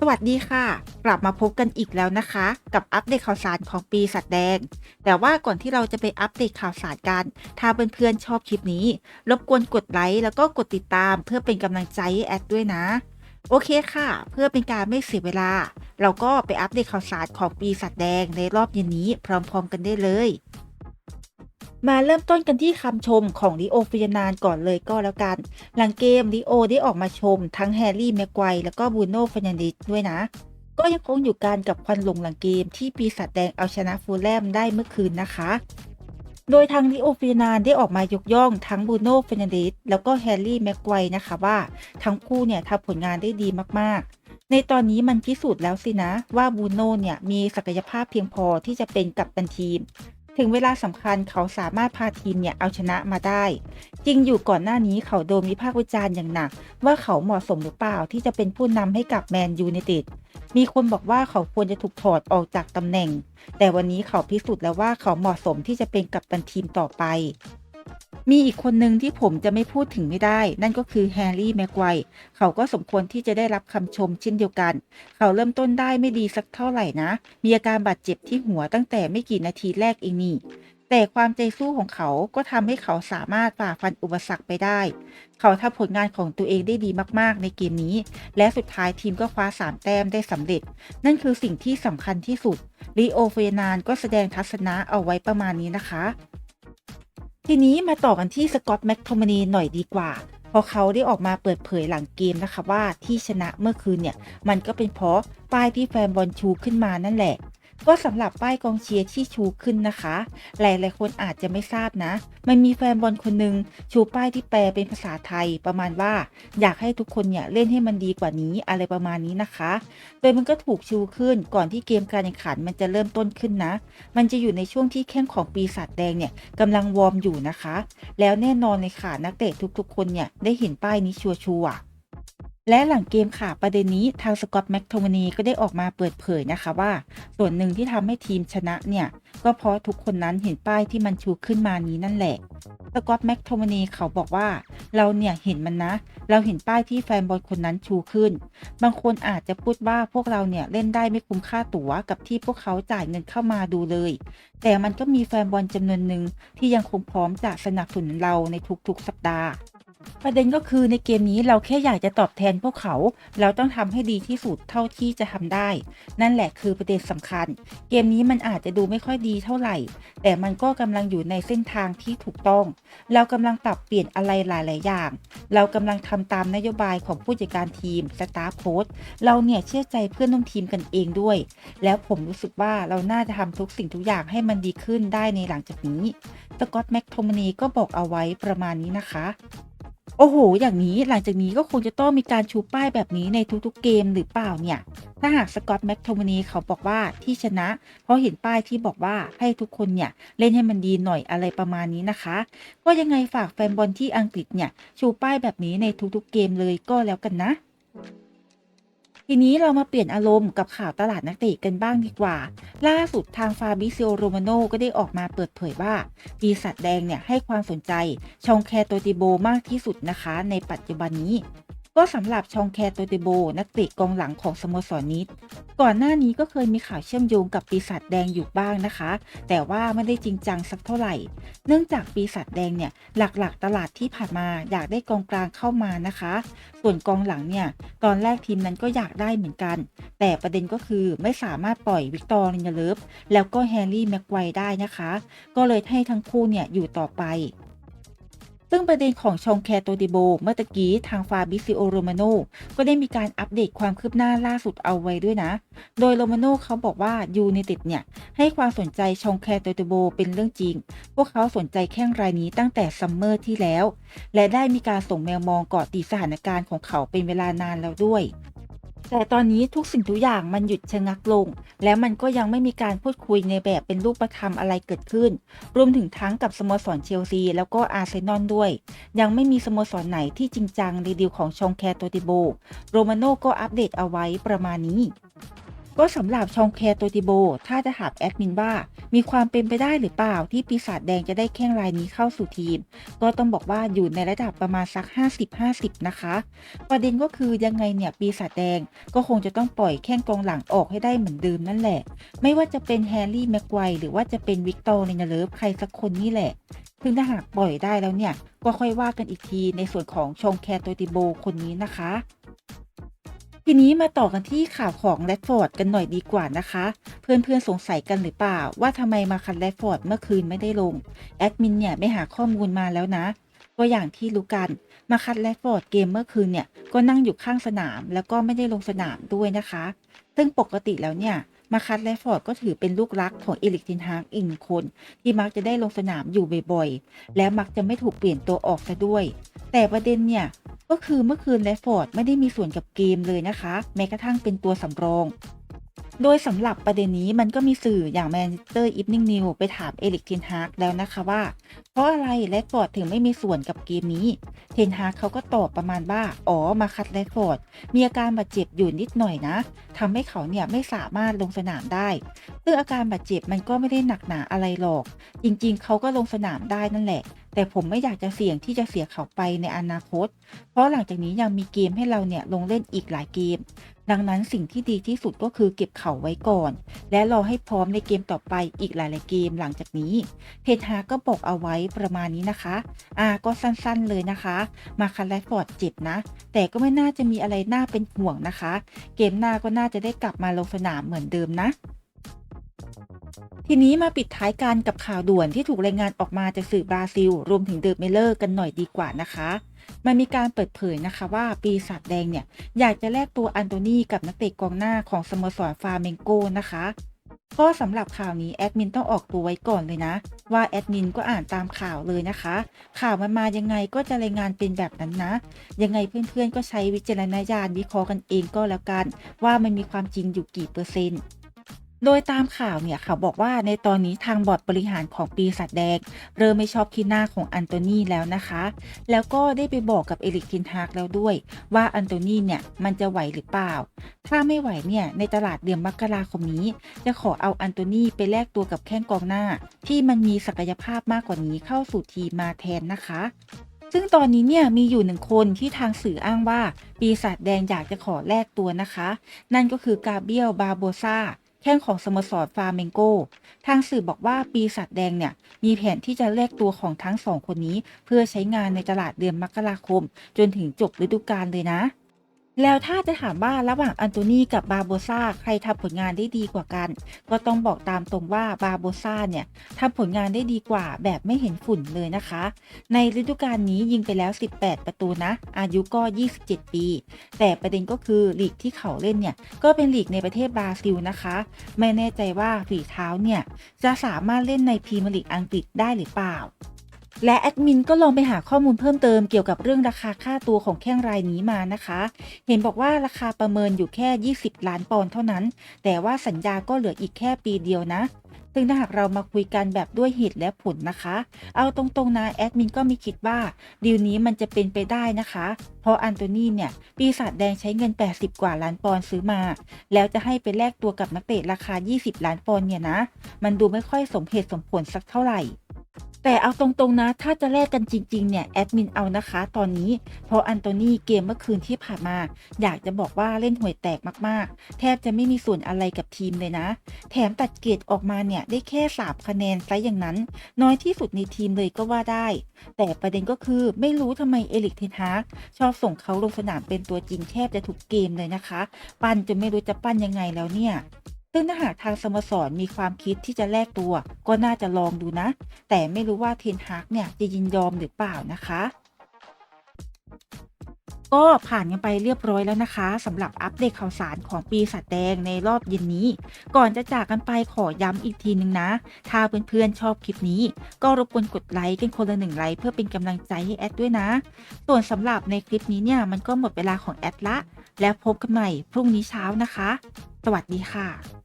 สวัสดีค่ะ กลับมาพบกันอีกแล้วนะคะ กับอัปเดตข่าวสารของปีสัตว์แดง แต่ว่าก่อนที่เราจะไปอัปเดตข่าวสารกัน ถ้าเพื่อนๆชอบคลิปนี้ รบกวนกดไลค์แล้วก็กดติดตามเพื่อเป็นกำลังใจให้แอดด้วยนะ โอเคค่ะ เพื่อเป็นการไม่เสียเวลา เราก็ไปอัปเดตข่าวสารของปีสัตว์แดงในรอบเย็นนี้พร้อมๆ กันได้เลย มาเริ่มต้นกันที่คำชมของลิโอฟิยานานก่อนเลยก็แล้วกัน หลังเกมลิโอได้ออกมาชม ทั้งแฮร์รี่แม็กไกวร์แล้วก็บูโน่ฟ e นันดิสด้วยนะ ก็ยังคงอยู่กันกับควันลงหลังเกมที่ปีศาจแดงเอาชนะฟูลแลมได้เมื่อคืนนะคะ โดยทางลิโอฟิยานานได้ออกมายกย่องทั้งบูโน่ฟ e นันดิสแล้วก็แฮร์รี่แม็กไกวร์นะคะว่าทั้งคู่เนี่ยทำผลงานได้ดีมากๆในตอนนี้มันพิสูจน์แล้วสินะว่าบูโน่เนี่ยมีศักยภาพเพียงพอที่จะเป็นกัปตันทีม ถึงเวลาสำคัญเขาสามารถพาทีมเนี่ยเอาชนะมาได้ จริงอยู่ก่อนหน้านี้เขาโดนวิพากษ์วิจารณ์อย่างหนัก ว่าเขาเหมาะสมหรือเปล่าที่จะเป็นผู้นำให้กับแมนยูในติดมีคนบอกว่าเขาควรจะถูกถอดออกจากตำแหน่ง แต่วันนี้เขาพิสูจน์แล้วว่าเขาเหมาะสมที่จะเป็นกัปตันทีมต่อไป มีอีกคนหนึ่งที่ผมจะไม่พูดถึงไม่ได้ นั่นก็คือแฮร์รี่แม็กไกวเขาก็สมควรที่จะได้รับคำชมเช่นเดียวกัน เขาเริ่มต้นได้ไม่ดีสักเท่าไหร่นะ มีอาการบาดเจ็บที่หัวตั้งแต่ไม่กี่นาทีแรกเองนี่แต่ความใจสู้ของเขาก็ทำให้เขาสามารถฝ่าฟันอุปสรรคไปได้ เขาทำผลงานของตัวเองได้ดีมากๆ ในเกมนี้ และสุดท้ายทีมก็คว้า 3 แต้มได้สำเร็จ นั่นคือสิ่งที่สำคัญที่สุดลีโอเฟยนานก็แสดงทัศนะเอาไว้ประมาณนี้นะคะ ทีนี้มาต่อกันที่สกอตแม็กโทมานีหน่อยดีกว่าเพราะเขาได้ออกมาเปิดเผยหลังเกมนะคะว่าที่ชนะเมื่อคืนเนี่ย มันก็เป็นเพราะป้ายที่แฟนบอลชูขึ้นมานั่นแหละ ก็สำหรับป้ายกองเชียร์ที่ชูขึ้นนะคะ หลายๆคนอาจจะไม่ทราบนะ มันมีแฟนบอลคนหนึ่งชูป้ายที่แปลเป็นภาษาไทยประมาณว่า อยากให้ทุกคนเนี่ยเล่นให้มันดีกว่านี้อะไรประมาณนี้นะคะ โดยมันก็ถูกชูขึ้นก่อนที่เกมการแข่งขันมันจะเริ่มต้นขึ้นนะ มันจะอยู่ในช่วงที่แข้งของปีศาจแดงเนี่ยกำลังวอร์มอยู่นะคะ แล้วแน่นอนเลยค่ะนักเตะทุกๆ คนเนี่ยได้เห็นป้ายนี้ชัวร์ๆ และหลังเกมค่ะประเด็นนี้ทางสกอตแม็กโทมานีก็ได้ออกมาเปิดเผยนะคะว่า ส่วนหนึ่งที่ทำให้ทีมชนะเนี่ย ก็เพราะทุกคนนั้นเห็นป้ายที่มันชูขึ้นมานี้นั่นแหละสกอตแม็กโทมานีเขาบอกว่า เราเนี่ยเห็นมันนะ เราเห็นป้ายที่แฟนบอลคนนั้นชูขึ้น บางคนอาจจะพูดว่าพวกเราเนี่ยเล่นได้ไม่คุ้มค่าตั๋วกับที่พวกเขาจ่ายเงินเข้ามาดูเลย แต่มันก็มีแฟนบอลจำนวนหนึ่งที่ยังคงพร้อมจะสนับสนุนเราในทุกๆสัปดาห์ ประเด็นก็คือในเกมนี้เราแค่อยากจะตอบแทนพวกเขา เราต้องทำให้ดีที่สุดเท่าที่จะทำได้ นั่นแหละคือประเด็นสำคัญ เกมนี้มันอาจจะดูไม่ค่อยดีเท่าไหร่ แต่มันก็กำลังอยู่ในเส้นทางที่ถูกต้อง เรากำลังปรับเปลี่ยนอะไรหลาย ๆ อย่าง เรากำลังทำตามนโยบายของผู้จัดการทีมสตาฟโค้ชเราเนี่ยเชื่อใจเพื่อนร่วมทีมกันเองด้วย แล้วผมรู้สึกว่าเราน่าจะทำทุกสิ่งทุกอย่างให้มันดีขึ้นได้ในหลังจากนี้สกอตแม็กโทมานีก็บอกเอาไว้ประมาณนี้นะคะ โอ้โห อย่างนี้หลังจากนี้ก็คงจะต้องมีการชูป้ายแบบนี้ในทุกๆเกมหรือเปล่าเนี่ย ถ้าหากสกอตแม็กโทมานีเขาบอกว่าที่ชนะ เพราะเห็นป้ายที่บอกว่าให้ทุกคนเนี่ย เล่นให้มันดีหน่อยอะไรประมาณนี้นะคะ ก็ยังไงฝากแฟนบอลที่อังกฤษเนี่ย ชูป้ายแบบนี้ในทุกๆเกมเลยก็แล้วกันนะ ทีนี้เรามาเปลี่ยนอารมณ์กับข่าวตลาดนักเตะกันบ้างดีกว่า ล่าสุดทางฟาบิซิโอโรมาโนก็ได้ออกมาเปิดเผยว่าปีศาจแดงเนี่ยให้ความสนใจชองแคโตติโบมากที่สุดนะคะ ในปัจจุบันนี้ ก็สำหรับชองแคโตติโบ นักเตะกองหลังของสโมสรนิด ก่อนหน้านี้ก็เคยมีข่าวเชื่อมโยงกับปีศาจแดงอยู่บ้างนะคะ แต่ว่าไม่ได้จริงจังสักเท่าไหร่ เนื่องจากปีศาจแดงเนี่ยหลักๆ ตลาดที่ผ่านมาอยากได้กองกลางเข้ามานะคะ ส่วนกองหลังเนี่ยตอนแรกทีมนั้นก็อยากได้เหมือนกัน แต่ประเด็นก็คือไม่สามารถปล่อยวิกตอร์ลินเยเลฟแล้วก็แฮร์รี่แม็กไกวได้นะคะ ก็เลยให้ทั้งคู่เนี่ยอยู่ต่อไป ซึ่งประเด็นของชองแคโตดิโบ เมื่อตะกี้ทางฟาบิซิโอโรมาโนก็ได้มีการอัปเดตความคืบหน้าล่าสุดเอาไว้ด้วยนะ โดยโรมาโนเขาบอกว่ายูเนเต็ดเนี่ย ให้ความสนใจชองแคโตดิโบเป็นเรื่องจริง พวกเขาสนใจแข้งรายนี้ตั้งแต่ซัมเมอร์ที่แล้ว และได้มีการส่งแมวมองเกาะติดสถานการณ์ของเขาเป็นเวลานานแล้วด้วย แต่ตอนนี้ทุกสิ่งทุกอย่างมันหยุดชะงักลง แล้วมันก็ยังไม่มีการพูดคุยในแบบเป็นรูปธรรมอะไรเกิดขึ้น รวมถึงทั้งกับสโมสรเชลซี แล้วก็อาร์เซนอลด้วย ยังไม่มีสโมสรไหนที่จริงจังในดีลของชองแคโตติโบ โรมาโน่ก็อัปเดตเอาไว้ประมาณนี้ ก็สำหรับชองแคโตติโบ ถ้าจะถามแอดมินว่า มีความเป็นไปได้หรือเปล่าที่ปีศาจแดงจะได้แข้งรายนี้เข้าสู่ทีม ก็ต้องบอกว่าอยู่ในระดับประมาณสัก 50-50 นะคะ ประเด็นก็คือยังไงเนี่ยปีศาจแดงก็คงจะต้องปล่อยแข้งกองหลังออกให้ได้เหมือนเดิมนั่นแหละ ไม่ว่าจะเป็นแฮร์รี่แม็กไวร์หรือว่าจะเป็นวิกตอร์เรนเลิฟใครสักคนนี่แหละซึ่งถ้าหากปล่อยได้แล้วเนี่ยก็ค่อยว่ากันอีกทีในส่วนของชองแคโตติโบคนนี้นะคะ ทีนี้มาต่อกันที่ข่าวของแรดฟอร์ดกันหน่อยดีกว่านะคะ เพื่อนๆสงสัยกันหรือเปล่า ว่าทำไมมาคันแรดฟอร์ดเมื่อคืนไม่ได้ลง แอดมินเนี่ยไม่หาข้อมูลมาแล้วนะก็อย่างที่รู้กันมาคัดแรดฟอร์ดเกมเมื่อคืนเนี่ยก็นั่งอยู่ข้างสนาม แล้วก็ไม่ได้ลงสนามด้วยนะคะ ซึ่งปกติแล้วเนี่ยมาคัดแรดฟอร์ดก็ถือเป็นลูกรักของเอลิกตินฮากอีกหนึ่งคน ที่มักจะได้ลงสนามอยู่บ่อยๆ และมักจะไม่ถูกเปลี่ยนตัวออกซะด้วย แต่ประเด็นเนี่ย ก็คือเมื่อคืนแรดฟอร์ดไม่ได้มีส่วนกับเกมเลยนะคะ แม้กระทั่งเป็นตัวสำรอง โดยสำหรับประเด็นนี้มันก็มีสื่ออย่างแมนเชสเตอร์อีฟนิงนิวไปถามเอลิกเทนฮากแล้วนะคะว่า เพราะอะไรแรดฟอร์ดถึงไม่มีส่วนกับเกมนี้ เทนฮากเขาก็ตอบประมาณว่า อ๋อมาคัดแรดฟอร์ดมีอาการบาดเจ็บอยู่นิดหน่อยนะทำให้เขาเนี่ยไม่สามารถลงสนามได้ซึ่งอาการบาดเจ็บมันก็ไม่ได้หนักหนาอะไรหรอก จริงๆ เขาก็ลงสนามได้นั่นแหละ แต่ผมไม่อยากจะเสี่ยงที่จะเสียเขาไปในอนาคต เพราะหลังจากนี้ยังมีเกมให้เราเนี่ยลงเล่นอีกหลายเกม ดังนั้นสิ่งที่ดีที่สุดก็คือเก็บเขาไว้ก่อน และรอให้พร้อมในเกมต่อไปอีกหลายๆเกมหลังจากนี้เพทากก็บอกเอาไว้ประมาณนี้นะคะอ่าก็สั้นๆเลยนะคะ มาคันแรดฟอร์ดเจ็บนะ แต่ก็ไม่น่าจะมีอะไรน่าเป็นห่วงนะคะ เกมหน้าก็น่าจะได้กลับมาลงสนามเหมือนเดิมนะ ทีนี้มาปิดท้ายกันกับข่าวด่วนที่ถูกรายงานออกมาจากสื่อบราซิล รวมถึงเดอะเมเลอร์กันหน่อยดีกว่านะคะมันมีการเปิดเผยนะคะว่าปีศาจแดงเนี่ย อยากจะแลกตัวอันโตนีกับนักเตะกองหน้าของสโมสรฟาเมงโกนะคะ ก็สำหรับข่าวนี้แอดมินต้องออกตัวไว้ก่อนเลยนะ ว่าแอดมินก็อ่านตามข่าวเลยนะคะ ข่าวมันมายังไงก็จะรายงานเป็นแบบนั้นนะ ยังไงเพื่อนๆก็ใช้วิจารณญาณวิเคราะห์กันเองก็แล้วกัน ว่ามันมีความจริงอยู่กี่เปอร์เซ็นต์ โดยตามข่าวเนี่ยเขาบอกว่าในตอนนี้ทางบอร์ดบริหารของปีศาจแดงเริ่มไม่ชอบที่หน้าของอันโตนีแล้วนะคะ แล้วก็ได้ไปบอกกับเอริกทินฮากแล้วด้วย ว่าอันโตนีเนี่ยมันจะไหวหรือเปล่า ถ้าไม่ไหวเนี่ยในตลาดเดือนมกราคมนี้ จะขอเอาอันโตนีไปแลกตัวกับแข้งกองหน้า ที่มันมีศักยภาพมากกว่านี้เข้าสู่ทีมมาแทนนะคะซึ่งตอนนี้เนี่ยมีอยู่หนึ่งคนที่ทางสื่ออ้างว่า ปีศาจแดงอยากจะขอแลกตัวนะคะ นั่นก็คือกาเบียลบาโบซา แข้งของสโมสรฟาเมงโก ทางสื่อบอกว่าปีศาจแดงเนี่ย มีแผนที่จะแลกตัวของทั้งสองคนนี้ เพื่อใช้งานในตลาดเดือนมกราคม จนถึงจบฤดูกาลเลยนะ แล้วถ้าจะถามว่าระหว่างอันโตนีกับบาโบซาใครทำผลงานได้ดีกว่ากัน ก็ต้องบอกตามตรงว่าบาโบซาเนี่ยทำผลงานได้ดีกว่าแบบไม่เห็นฝุ่นเลยนะคะ ในฤดูกาลนี้ยิงไปแล้ว 18 ประตูนะ อายุก็ 27 ปี แต่ประเด็นก็คือลีกที่เขาเล่นเนี่ย ก็เป็นลีกในประเทศบราซิลนะคะ ไม่แน่ใจว่าฝีเท้าเนี่ย จะสามารถเล่นในพรีเมียร์ลีกอังกฤษได้หรือเปล่า และแอดมินก็ลองไปหาข้อมูลเพิ่มเติมเกี่ยวกับเรื่องราคาค่าตัวของแข้งรายนี้มานะคะ เห็นบอกว่าราคาประเมินอยู่แค่ 20 ล้านปอนด์เท่านั้น แต่ว่าสัญญาก็เหลืออีกแค่ปีเดียวนะซึ่งถ้าหากเรามาคุยกันแบบด้วยเหตุและผลนะคะ เอาตรงๆนะแอดมินก็มีคิดว่าดีลนี้มันจะเป็นไปได้นะคะ เพราะอันโตนีเนี่ยปีศาจแดงใช้เงิน 80 กว่าล้านปอนด์ซื้อมา แล้วจะให้ไปแลกตัวกับนักเตะราคา 20 ล้านปอนด์เนี่ยนะ มันดูไม่ค่อยสมเหตุสมผลสักเท่าไหร่ แต่เอาตรงๆนะ ถ้าจะแลกกันจริงๆ เนี่ย แอดมินเอานะคะ ตอนนี้ เพราะอันโตนีเกมเมื่อคืนที่ผ่านมา อยากจะบอกว่าเล่นห่วยแตกมากๆ แทบจะไม่มีส่วนอะไรกับทีมเลยนะ แถมตัดเกรดออกมาเนี่ย ได้แค่3คะแนนซะอย่างนั้น น้อยที่สุดในทีมเลยก็ว่าได้ แต่ประเด็นก็คือไม่รู้ทำไมเอลิกเทนฮากชอบส่งเขาลงสนามเป็นตัวจริงแทบจะทุกเกมเลยนะคะ ปั้นจนไม่รู้จะปั้นยังไงแล้วเนี่ย ซึ่งถ้าหากทางสโมสรมีความคิดที่จะแลกตัว ก็น่าจะลองดูนะ แต่ไม่รู้ว่าเทนฮากเนี่ยจะยินยอมหรือเปล่านะคะ ก็ผ่านกันไปเรียบร้อยแล้วนะคะสำหรับอัปเดตข่าวสารของปีศาจแดงในรอบเย็นนี้ ก่อนจะจากกันไปขอย้ำอีกทีนึงนะ ถ้าเพื่อนๆชอบคลิปนี้ ก็รบกวนกดไลค์กันคนละหนึ่งไลค์เพื่อเป็นกำลังใจให้แอดด้วยนะ ส่วนสำหรับในคลิปนี้เนี่ยมันก็หมดเวลาของแอดละ แล้วพบกันใหม่พรุ่งนี้เช้านะคะ สวัสดีค่ะ